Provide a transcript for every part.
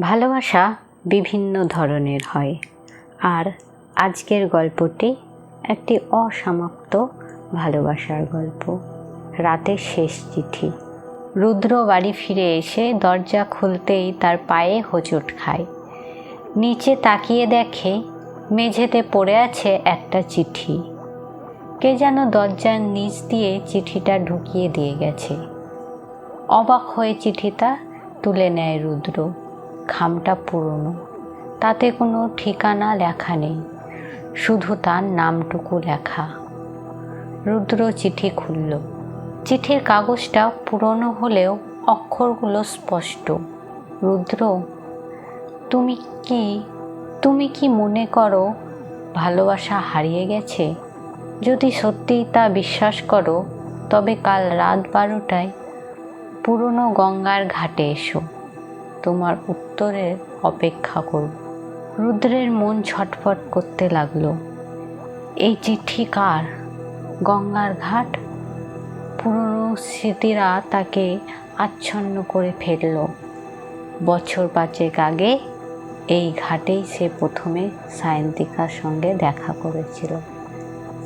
ভালোবাসা বিভিন্ন ধরনের হয়। আর আজকের গল্পটি একটি অসমাপ্ত ভালোবাসার গল্প। রাতের শেষ চিঠি। রুদ্র বাড়ি ফিরে এসে দরজা খুলতেই তার পায়ে হোঁচট খায়। নিচে তাকিয়ে দেখে মেঝেতে পড়ে আছে একটা চিঠি। কে যেন দরজার নিচ দিয়ে চিঠিটা ঢুকিয়ে দিয়ে গেছে। অবাক হয়ে চিঠিটা তুলে নেয় রুদ্র। খামটা পুরনো। তাতে কোনো ঠিকানা লেখা নেই। শুধু তার নামটুকু লেখা। রুদ্র চিঠি খুলল। চিঠির কাগজটা পুরনো হলেও অক্ষরগুলো স্পষ্ট। রুদ্র, তুমি কি তুমি কি মনে করো ভালোবাসা হারিয়ে গেছে? যদি সত্যিই তা বিশ্বাস করো, তবে কাল রাত বারোটায় পুরনো গঙ্গার ঘাটে এসো। তোমার উত্তরের অপেক্ষা করব। রুদ্রের মন ছটফট করতে লাগল। এই চিঠি কার? গঙ্গার ঘাট? পুরনো স্মৃতিরা তাকে আচ্ছন্ন করে ফেলল। বছর পাঁচেক আগে এই ঘাটেই সে প্রথমে সায়ন্তিকার সঙ্গে দেখা করেছিল।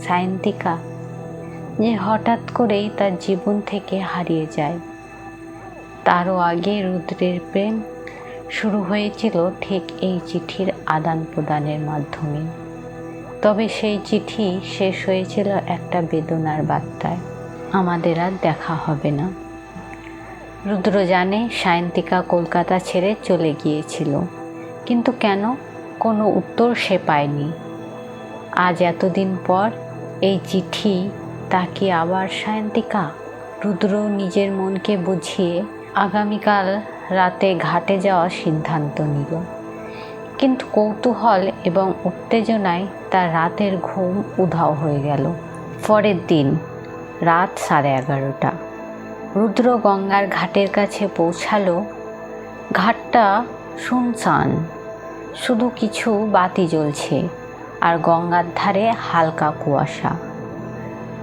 সায়ন্তিকা, যে হঠাৎ করেই তার জীবন থেকে হারিয়ে যায়। তারও আগে রুদ্রের প্রেম শুরু হয়েছিল ঠিক এই চিঠির আদান প্রদানের মাধ্যমে। তবে সেই চিঠি শেষ হয়েছিল একটা বেদনার বার্তায়। আমাদের আর দেখা হবে না। রুদ্র জানে সায়ন্তিকা কলকাতা ছেড়ে চলে গিয়েছিল। কিন্তু কেন? কোনো উত্তর সে পায়নি। আজ এতদিন পর এই চিঠি তা কি আবার সায়ন্তিকা? রুদ্র নিজের মনকে বুঝিয়ে আগামীকাল রাতে ঘাটে যাওয়ার সিদ্ধান্ত নিল। কিন্তু কৌতূহল এবং উত্তেজনায় তার রাতের ঘুম উধাও হয়ে গেল। পরের দিন, রাত সাড়ে এগারোটা। রুদ্র গঙ্গার ঘাটের কাছে পৌঁছালো ঘাটটা শুনশান। শুধু কিছু বাতি জ্বলছে আর গঙ্গার ধারে হালকা কুয়াশা।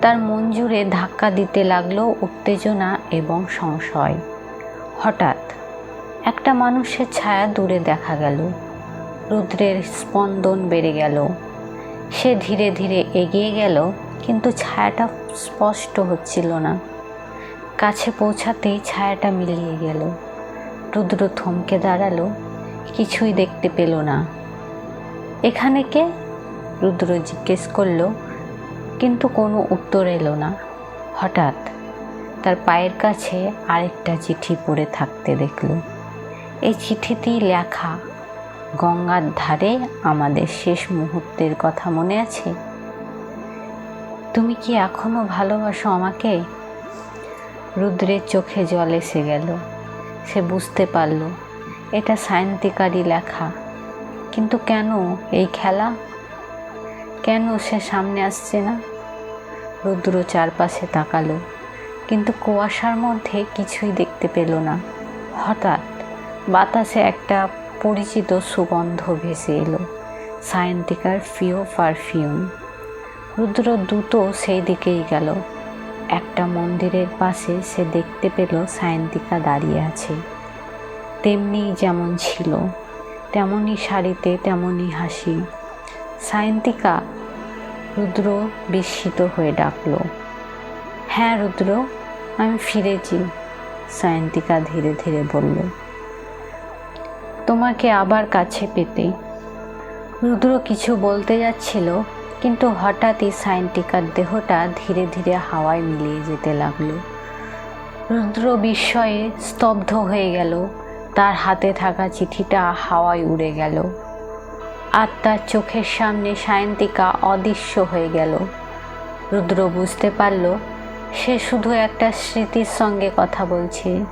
তার মঞ্জুরে ধাক্কা দিতে লাগল উত্তেজনা এবং সংশয়। হঠাৎ একটা মানুষের ছায়া দূরে দেখা গেল। রুদ্রের স্পন্দন বেড়ে গেল। সে ধীরে ধীরে এগিয়ে গেল, কিন্তু ছায়াটা স্পষ্ট হচ্ছিল না। কাছে পৌঁছাতেই ছায়াটা মিলিয়ে গেল। রুদ্র থমকে দাঁড়াল, কিছুই দেখতে পেল না। এখানে কে? রুদ্র জিজ্ঞেস করল, কিন্তু কোনো উত্তর এলো না। হঠাৎ তার পায়ের কাছে আরেকটা চিঠি পড়ে থাকতে দেখল। এই চিঠিতেই লেখা, গঙ্গার ধারে আমাদের শেষ মুহূর্তের কথা মনে আছে? তুমি কি এখনও ভালোবাসো আমাকে? রুদ্রের চোখে জল এসে গেল। সে বুঝতে পারল, এটা সায়ন্তিকারই লেখা। কিন্তু কেন এই খেলা? কেন সে সামনে আসছে না? রুদ্র চারপাশে তাকালো। কিন্তু কুয়াশার মধ্যে কিছুই দেখতে পেল না। হঠাৎ বাতাসে একটা পরিচিত সুগন্ধ ভেসে এলো সায়ন্তিকার ফিও পারফিউম। রুদ্র দ্রুত সেই দিকেই গেল। একটা মন্দিরের পাশে সে দেখতে পেল সায়ন্তিকা দাঁড়িয়ে আছে। তেমনি যেমন ছিল তেমনই শাড়িতে তেমনই হাসি। সায়ন্তিকা রুদ্র বিস্মিত হয়ে ডাকলো হ্যাঁ রুদ্র, আমি ফিরেছি, সায়ন্তিকা ধীরে ধীরে বলল। তোমাকে আবার কাছে পেতে। রুদ্র কিছু বলতে যাচ্ছিল, কিন্তু হঠাৎই সায়ন্তিকার দেহটা ধীরে ধীরে হাওয়ায় মিলিয়ে যেতে লাগল। রুদ্র বিস্ময়ে স্তব্ধ হয়ে গেল। তার হাতে থাকা চিঠিটা হাওয়ায় উড়ে গেল। আর তার চোখের সামনে সায়ন্তিকা অদৃশ্য হয়ে গেল। রুদ্র বুঝতে পারল সে শুধু একটা স্মৃতির সঙ্গে কথা বলছে।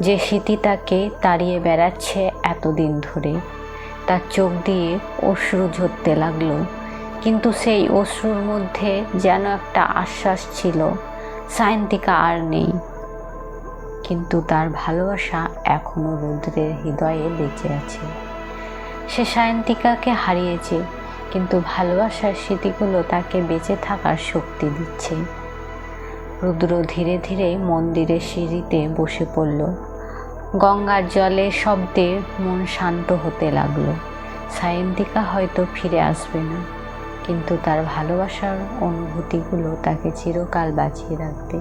যে স্মৃতি তাকে তাড়িয়ে বেড়াচ্ছে এতদিন ধরে। তার চোখ দিয়ে অশ্রু ঝরতে লাগল। কিন্তু সেই অশ্রুর মধ্যে যেন একটা আশ্বাস ছিল, সায়ন্তিকা আর নেই। কিন্তু তার ভালোবাসা এখনও রুদ্রের হৃদয়ে বেঁচে আছে। সে সায়ন্তিকাকে হারিয়েছে, কিন্তু ভালোবাসার স্মৃতিগুলো তাকে বেঁচে থাকার শক্তি দিচ্ছে। রুদ্র ধীরে ধীরে মন্দিরের সিঁড়িতে বসে পড়ল। গঙ্গার জলে শব্দে মন শান্ত হতে লাগল। সায়ন্তিকা হয়তো ফিরে আসবে না, কিন্তু তার ভালোবাসার অনুভূতিগুলো তাকে চিরকাল বাঁচিয়ে রাখবে।